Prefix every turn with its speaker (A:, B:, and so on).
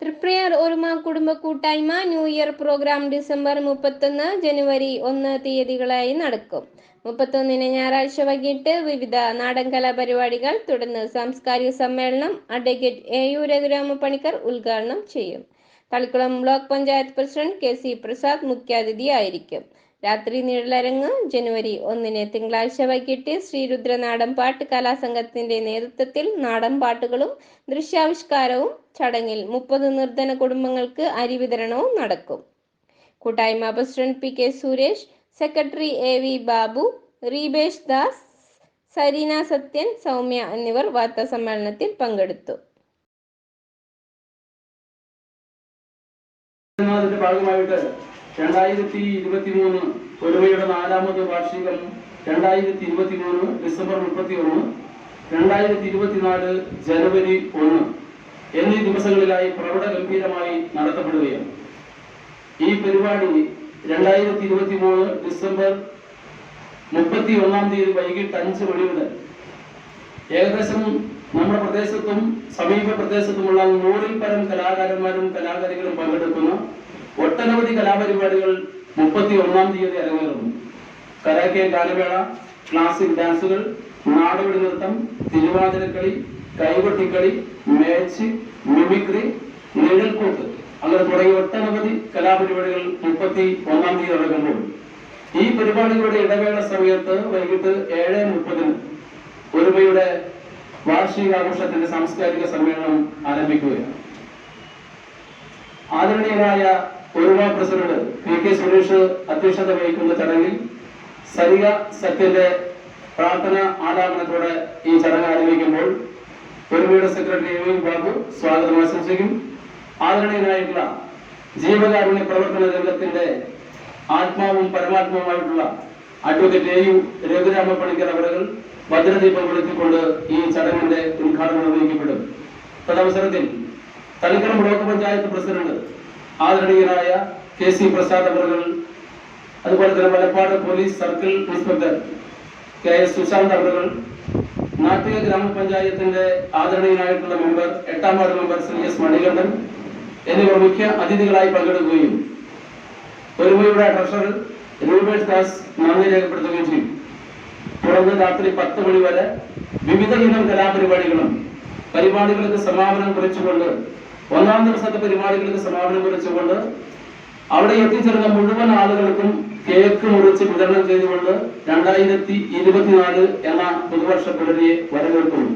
A: തൃപ്രയർ ഒരുമ കുടുംബ കൂട്ടായ്മ ന്യൂ ഇയർ പ്രോഗ്രാം ഡിസംബർ മുപ്പത്തൊന്ന് ജനുവരി ഒന്ന് തീയതികളായി നടക്കും. മുപ്പത്തൊന്നിന് ഞായറാഴ്ച വൈകിട്ട് വിവിധ നാടൻ കലാപരിപാടികൾ തുടർന്ന് സാംസ്കാരിക സമ്മേളനം advocate A U Raghurama Panicker ഉദ്ഘാടനം ചെയ്യും. Thalikkulam block panchayat president K C Prasad മുഖ്യാതിഥിയായിരിക്കും. രാത്രി നിഴലരങ്ങ് ജനുവരി ഒന്നിന് തിങ്കളാഴ്ച വൈകിട്ട് ശ്രീരുദ്ര നാടൻപാട്ട് കലാസംഘത്തിന്റെ നേതൃത്വത്തിൽ നാടൻപാട്ടുകളും ദൃശ്യാവിഷ്കാരവും ചടങ്ങിൽ മുപ്പത് നിർധന കുടുംബങ്ങൾക്ക് അരി വിതരണവും നടക്കും. കൂട്ടായ്മ president P K Suresh secretary A V Babu Reebesh Das Sareena Sathyan Soumya എന്നിവർ വാർത്താ സമ്മേളനത്തിൽ പങ്കെടുത്തു
B: ഭാഗമായിട്ട് രണ്ടായിരത്തി ഇരുപത്തി മൂന്ന് ഒരുമയുടെ നാലാമത് വാർഷികം രണ്ടായിരത്തി ഇരുപത്തി മൂന്ന് ഡിസംബർ മുപ്പത്തി ഒന്ന് രണ്ടായിരത്തി ഇരുപത്തിനാല് ജനുവരി ഒന്ന് എന്നീ ദിവസങ്ങളിലായി പ്രവട ഗംഭീരമായി നടത്തപ്പെടുകയാണ്. ഈ പരിപാടി രണ്ടായിരത്തി ഇരുപത്തി മൂന്ന് ഡിസംബർ മുപ്പത്തി ഒന്നാം തീയതി വൈകിട്ട് അഞ്ച് മണി മുതൽ ഏകദേശം നമ്മുടെ പ്രദേശത്തും സമീപ പ്രദേശത്തുമുള്ള നൂറിൽ പരം കലാകാരന്മാരും കലാകാരികളും പങ്കെടുക്കുന്ന ഒട്ടനവധി കലാപരിപാടികൾ മുപ്പത്തി ഒന്നാം തീയതി അരങ്ങേറുന്നു. കരാക്കെ ഗാനമേള ക്ലാസിക് ഡാൻസുകൾ നാടോടി നൃത്തം തിരുവാതിരക്കളി കൈകൊട്ടിക്കളി മേച്ച് മിമിക്രി നിഴൽക്കൂത്ത്. അങ്ങനെ തുടങ്ങിയ ഒട്ടനവധി കലാപരിപാടികൾ മുപ്പത്തി ഒന്നാം തീയതി നടക്കുമ്പോൾ ഈ പരിപാടികളുടെ ഇടവേള സമയത്ത് വൈകിട്ട് ഏഴ് മുപ്പതിന് ഒരുമയുടെ വാർഷികാഘോഷത്തിന്റെ സാംസ്കാരിക സമ്മേളനം ആരംഭിക്കുകയാണ്. ആദരണീയനായ ഒരുമ പ്രസിഡന്റ് പി കെ സുരേഷ് അധ്യക്ഷത വഹിക്കുന്ന ചടങ്ങിൽ സരിക സത്യന്റെ പ്രാർത്ഥന ആലാപനത്തോടെ ഈ ചടങ്ങ് ആരംഭിക്കുമ്പോൾ ഒരുമയുടെ സെക്രട്ടറി വി ബാബു സ്വാഗതം ആശംസിക്കും. ആദരണീയനായിട്ടുള്ള ജീവകാരുണ്യ പ്രവർത്തന രംഗത്തിന്റെ ആത്മാവും പരമാത്മാവുമായിട്ടുള്ള advocate A U Raghurama Panicker അവരുകൾ ഭദ്രദീപം കൊളുത്തിക്കൊണ്ട് ഈ ചടങ്ങിന്റെ ഉദ്ഘാടനം നിർവഹിക്കപ്പെടും. തദവസരത്തിൽ തളിക്കളം ബ്ലോക്ക് പഞ്ചായത്ത് പ്രസിഡന്റ് ആദരണീയനായ കെ സി പ്രസാദ് അവർകൾ അതുപോലെ തന്നെ Malappad police circle inspector K S Sushanth അവർകൾ നാട്ടിക ഗ്രാമപഞ്ചായത്തിന്റെ ആദരണീയനായിട്ടുള്ള മെമ്പർ എട്ടാം ward member Shri S Manikandan എന്നിവർ മുഖ്യ അതിഥികളായി പങ്കെടുക്കുകയും ഒരുമയുടെ ട്രഷറർ രൂപേഷ് ദാസ് നന്ദി രേഖപ്പെടുത്തുകയും ചെയ്യും. തുടർന്ന് രാത്രി പത്ത് മണി വരെ വിവിധ ഇനം കലാപരിപാടികളും പരിപാടികൾക്ക് സമാപനം കുറിച്ചുകൊണ്ട് ഒന്നാം ദിവസത്തെ പരിപാടികൾക്ക് സമാപനം കുറിച്ചുകൊണ്ട് അവിടെ എത്തിച്ചേർന്ന മുഴുവൻ ആളുകൾക്കും കേക്ക് മുറിച്ച് വിതരണം ചെയ്തുകൊണ്ട് രണ്ടായിരത്തി ഇരുപത്തിനാല് എന്ന പുതുവർഷ പുലരിയെ വരവേൽക്കുന്നു.